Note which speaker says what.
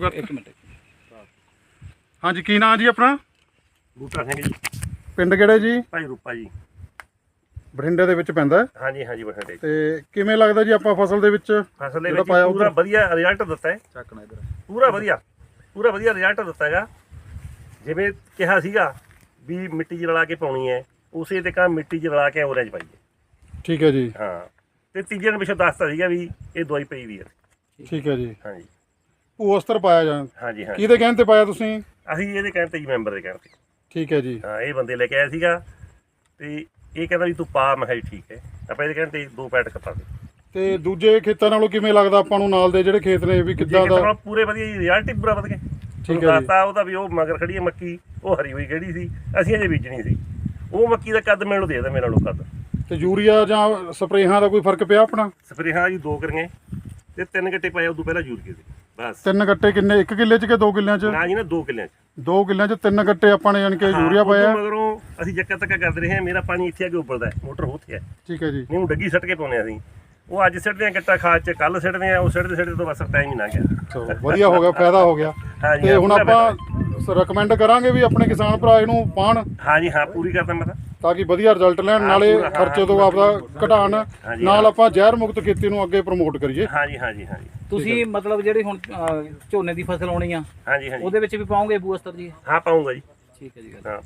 Speaker 1: ਸ਼ੁਰੂ ਕਰ
Speaker 2: ਇੱਕ ਮਿੰਟ
Speaker 1: ਹਾਂਜੀ ਕੀ ਨਾਂ ਜੀ ਆਪਣਾ?
Speaker 3: ਬੂਟਾ ਸਿੰਘ ਜੀ।
Speaker 1: ਪਿੰਡ ਕਿਹੜੇ ਜੀ?
Speaker 3: ਭਾਈ ਰੂਪਾ ਜੀ।
Speaker 1: ਬਠਿੰਡੇ ਦੇ ਵਿੱਚ ਪੈਂਦਾ ਹੈ।
Speaker 3: ਹਾਂਜੀ ਹਾਂਜੀ ਬਠਿੰਡੇ
Speaker 1: ਤੇ ਕਿਵੇਂ ਲੱਗਦਾ ਜੀ ਆਪਾਂ ਫਸਲ ਦੇ ਵਿੱਚ?
Speaker 3: ਫਸਲ ਦੇ
Speaker 1: ਜਿਹੜਾ
Speaker 3: ਵਿੱਚ
Speaker 1: ਪਾਇਆ
Speaker 3: ਪੂਰਾ
Speaker 1: ਉੱਧਰ?
Speaker 3: ਵਧੀਆ ਰਿਜ਼ਲਟ ਦਿੱਤਾ ਹੈ।
Speaker 2: ਚੱਕਣਾ ਇਧਰ।
Speaker 3: ਪੂਰਾ ਵਧੀਆ ਪੂਰਾ ਵਧੀਆ ਰਿਜ਼ਲਟ ਦਿੱਤਾ ਹੈਗਾ। ਜਿਵੇਂ ਕਿਹਾ ਸੀਗਾ ਵੀ ਮਿੱਟੀ 'ਚ ਰਲਾ ਕੇ ਪਾਉਣੀ ਹੈ ਉਸੇ ਤੇ ਕਾ ਮਿੱਟੀ 'ਚ ਰਲਾ ਕੇ ਔਰੇਂਜ ਪਾਈਏ।
Speaker 1: ਠੀਕ ਹੈ ਜੀ।
Speaker 3: ਹਾਂ। ਤੇ ਤੀਜੇ ਨੂੰ ਪਿਛੋਂ ਦੱਸਤਾ ਸੀਗਾ ਵੀ ਇਹ ਦਵਾਈ ਪਈ ਵੀ ਹੈ।
Speaker 1: ਠੀਕ ਹੈ ਜੀ।
Speaker 3: ਹਾਂਜੀ।
Speaker 1: ਭੂਅਸਤਰ ਪਾਇਆ ਜਾਂ
Speaker 3: ਹਾਂਜੀ ਹਾਂਜੀ।
Speaker 1: ਕਿਹਦੇ ਕਹਿਣ ਤੇ ਪਾਇਆ ਤੁਸੀਂ?
Speaker 3: ਅਸੀਂ ਇਹਦੇ ਕਹਿਣ ਤੇ ਜੀ ਮੈਂਬਰ ਦੇ ਕਹਿਣ ਤੇ।
Speaker 1: ਠੀਕ ਹੈ ਜੀ।
Speaker 3: ਹਾਂ ਇਹ ਬੰਦੇ ਲੈ ਕੇ ਆਇਆ ਸੀਗਾ ਤੇ ਇਹ ਕਹਿੰਦਾ ਵੀ ਤੂੰ ਪਾ ਮੈਂ ਕਿਹਾ ਜੀ ਠੀਕ ਹੈ। ਆਪਾਂ ਇਹਦੇ ਕਹਿਣ ਤੇ ਦੋ ਪੈਟ ਕਪਾ ਦੇ।
Speaker 1: ਤੇ ਦੂਜੇ ਖੇਤਾਂ ਨਾਲੋਂ ਕਿਵੇਂ ਲੱਗਦਾ ਆਪਾਂ ਨੂੰ ਨਾਲ ਦੇ ਜਿਹੜੇ ਖੇਤ ਨੇ ਵੀ ਕਿੱਦਾਂ ਦਾ?
Speaker 3: ਪੂਰੇ ਵਧੀਆ ਜੀ ਰਿਜ਼ਲਟ ਹੀ ਪੂਰਾ ਵਧੀਆ।
Speaker 1: ਠੀਕ
Speaker 3: ਠੀਕ
Speaker 1: ਹੈ ਜੀ।
Speaker 3: ਉਹਦਾ ਵੀ ਉਹ ਮਗਰ ਖੜੀ ਹੈ ਮੱਕੀ ਉਹ ਹਰੀ ਹੋਈ ਕਿਹੜੀ ਸੀ ਅਸੀਂ ਅਜੇ ਬੀਜਣੀ ਸੀ। ਉਹ ਮੱਕੀ ਦਾ ਕੱਦ ਮੈਨੂੰ ਦੇ ਦਿੰਦਾ ਮੇਰੇ ਨਾਲੋਂ ਕੱਦ।
Speaker 1: ਤੇ ਯੂਰੀਆ ਜਾਂ ਸਪਰੇਹਾਂ ਦਾ ਕੋਈ ਫ਼ਰਕ ਪਿਆ ਆਪਣਾ?
Speaker 3: ਸਪਰੇਹਾਂ ਜੀ ਦੋ ਕਰੀਆਂ ਤੇ ਤਿੰਨ ਗੱਟੇ ਪਾਏ ਉਦੋਂ ਪਹਿਲਾਂ ਯੂਰੀਏ ਦੇ। ਬਸ।
Speaker 1: ਤਿੰਨ ਗੱਟੇ ਕਿੰਨੇ? ਇੱਕ ਕਿੱਲੇ 'ਚ ਕਿ ਦੋ ਕਿੱਲਿਆਂ 'ਚ?
Speaker 3: ਨਾ ਜੀ ਨਾ ਦੋ ਕਿੱਲਿਆਂ ਚ।
Speaker 1: ਦੋ ਕਿੱਲਿਆਂ 'ਚ ਤਿੰਨ ਗੱਟੇ ਆਪਾਂ ਨੇ ਯਾਨੀ ਕਿ
Speaker 3: ਹਾਂ,
Speaker 1: ਯੂਰੀਆ
Speaker 3: ਉਦੋਂ
Speaker 1: ਪਾਇਆ
Speaker 3: ਮਗਰੋਂ ਅਸੀਂ ਜੱਕਾ ਤੱਕਾ ਕਰਦੇ ਰਹੇ ਹਾਂ ਮੇਰਾ ਪਾਣੀ ਇੱਥੇ ਆ ਕੇ ਉੱਪਰਦਾ ਹੈ, ਮੋਟਰ ਉੱਥੇ ਹੈ।
Speaker 1: ਠੀਕ ਹੈ ਜੀ।
Speaker 3: ਨਹੀਂ ਉਹ ਡੱਗੀ ਸੱਟ ਕੇ ਪਾਉਂਦੇ ਹਾਂ ਅਸੀਂ। ਉਹ ਅੱਜ ਸਿੱਟਦੇ ਆ ਗੱਟਾ ਖਾਦ ਚ ਕੱਲ ਸਿੱਟਦੇ ਆ ਉਹ ਸਿੱਟਦੇ ਸਿੱਟਦੇ ਤੋਂ ਬਸ ਟਾਈਮ ਹੀ ਨਾ ਗਿਆ।
Speaker 1: ਚਲੋ ਵਧੀਆ ਹੋ ਗਿਆ ਫਾਇਦਾ ਹੋ ਗਿਆ।
Speaker 3: ਹਾਂਜੀ,
Speaker 1: ਤੇ ਹੁਣ
Speaker 3: ਪੂਰਾ
Speaker 1: ਆਪਾਂ ਰეკਮੈਂਡ ਕਰਾਂਗੇ ਵੀ ਆਪਣੇ ਕਿਸਾਨ ਭਰਾ ਇਹਨੂੰ ਪਾਣ।
Speaker 3: ਹਾਂਜੀ ਹਾਂ ਪੂਰੀ ਕਰਦਾ ਮੈਂ ਤਾਂ।
Speaker 1: ਤਾਂ ਕਿ ਵਧੀਆ ਰਿਜ਼ਲਟ ਲੈਣ
Speaker 3: ਹਾਂ,
Speaker 1: ਨਾਲੇ
Speaker 3: ਪੂਰਾ, ਹਾਂ,
Speaker 1: ਖਰਚੇ ਤੋਂ ਆਪਦਾ ਘਟਾਣ।
Speaker 3: ਹਾਂਜੀ,
Speaker 1: ਨਾਲ
Speaker 3: ਹਾਂ।
Speaker 1: ਆਪਾਂ ਜ਼ਹਿਰ ਮੁਕਤ ਖੇਤੀ ਨੂੰ ਅੱਗੇ ਪ੍ਰਮੋਟ ਕਰੀਏ।
Speaker 3: ਹਾਂਜੀ ਹਾਂਜੀ ਹਾਂਜੀ
Speaker 2: ਤੁਸੀਂ ਮਤਲਬ ਜਿਹੜੀ ਹੁਣ ਅਹ, ਝੋਨੇ ਦੀ ਫਸਲ ਆਉਣੀ ਆ
Speaker 3: ਹਾਂਜੀ ਹਾਂਜੀ।
Speaker 2: ਉਹਦੇ ਵਿੱਚ ਵੀ ਪਾਉਂਗੇ ਬੂਸਤਰ ਜੀ?
Speaker 3: ਹਾਂ ਪਾਉਂਗਾ ਜੀ।
Speaker 2: ਠੀਕ ਹੈ ਜੀ
Speaker 3: ਹਾਂ ਪਾਊਂ